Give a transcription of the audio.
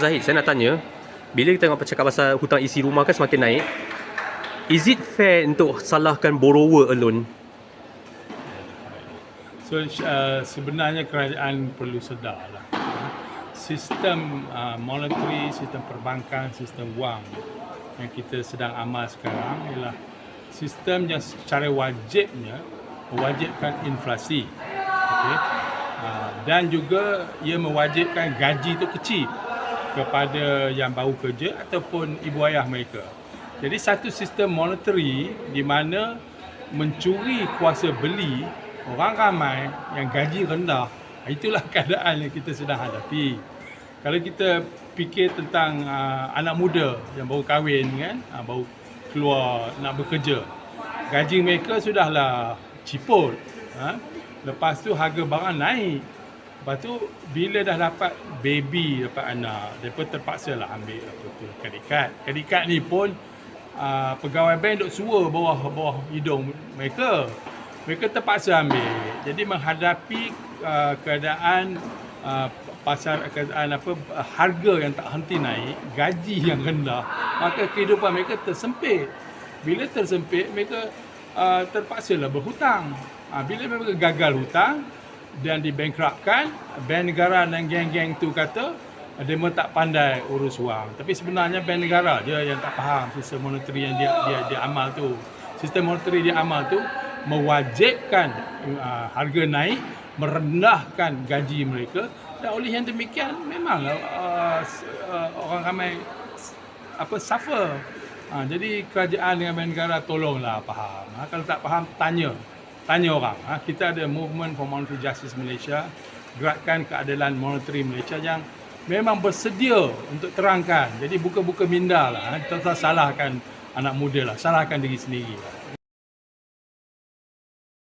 Zahid, saya nak tanya, bila kita tengok cakap pasal hutang isi rumah kan semakin naik, is it fair untuk salahkan borrower alone? So uh, sebenarnya kerajaan perlu sedarlah uh, sistem uh, monetary, sistem perbankan, sistem wang yang kita sedang amal sekarang ialah sistem yang secara wajibnya mewajibkan inflasi. Okay. Uh, dan juga ia mewajibkan gaji itu kecil kepada yang baru kerja ataupun ibu ayah mereka. Jadi satu sistem monetary di mana mencuri kuasa beli orang ramai yang gaji rendah itulah keadaan yang kita sedang hadapi kalau kita fikir tentang uh, anak muda yang baru kahwin kan uh, baru keluar nak bekerja gaji mereka sudahlah ciput ha? lepas tu harga barang naik lepas tu bila dah dapat baby dapat anak mereka terpaksa lah ambil apa tu kredit card ni pun uh, pegawai bank duk sua bawah bawah hidung mereka mereka terpaksa ambil. Jadi menghadapi uh, keadaan uh, pasar keadaan apa harga yang tak henti naik, gaji yang rendah, maka kehidupan mereka tersempit. Bila tersempit, mereka uh, terpaksa lah berhutang. Uh, bila mereka gagal hutang dan dibankruptkan, bank negara dan geng-geng tu kata uh, memang tak pandai urus wang. Tapi sebenarnya bank negara dia yang tak faham sistem monetary yang dia dia dia amal tu. Sistem monetary dia amal tu mewajibkan uh, harga naik, merendahkan gaji mereka dan oleh yang demikian memang uh, uh, orang ramai apa suffer. Uh, jadi kerajaan dengan bank negara tolonglah faham. Ha, kalau tak faham tanya. Tanya orang. Ha, kita ada Movement for Monetary Justice Malaysia, gerakan keadilan monetary Malaysia yang memang bersedia untuk terangkan. Jadi buka-buka minda lah. Ha, tak salahkan anak muda lah. Salahkan diri sendiri lah.